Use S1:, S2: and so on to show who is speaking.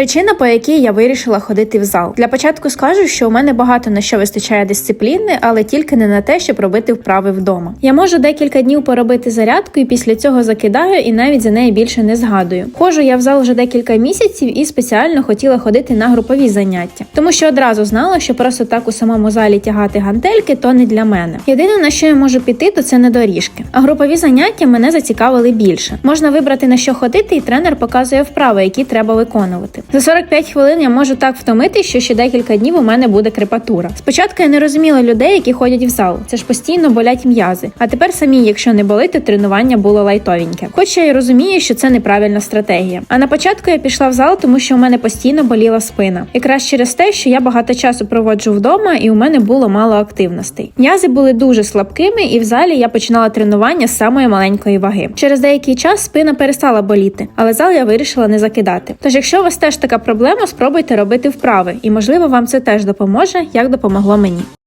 S1: Причина, по якій я вирішила ходити в зал. Для початку скажу, що у мене багато на що вистачає дисципліни, але тільки не на те, щоб робити вправи вдома. Я можу декілька днів поробити зарядку і після цього закидаю і навіть за неї більше не згадую. Ходжу я в зал вже декілька місяців і спеціально хотіла ходити на групові заняття, тому що одразу знала, що просто так у самому залі тягати гантельки то не для мене. Єдине на що я можу піти, то це на доріжки. А групові заняття мене зацікавили більше. Можна вибрати на що ходити, і тренер показує вправи, які треба виконувати. За 45 хвилин я можу так втомити, що ще декілька днів у мене буде крепатура. Спочатку я не розуміла людей, які ходять в зал. Це ж постійно болять м'язи. А тепер самі, якщо не болить, то тренування було лайтовеньке. Хоч я розумію, що це неправильна стратегія. А на початку я пішла в зал, тому що у мене постійно боліла спина. Якраз через те, що я багато часу проводжу вдома, і у мене було мало активностей. М'язи були дуже слабкими, і в залі я починала тренування з самої маленької ваги. Через деякий час спина перестала боліти, але зал я вирішила не закидати. Тож, якщо вас така проблема, спробуйте робити вправи, і можливо вам це теж допоможе, як допомогло мені.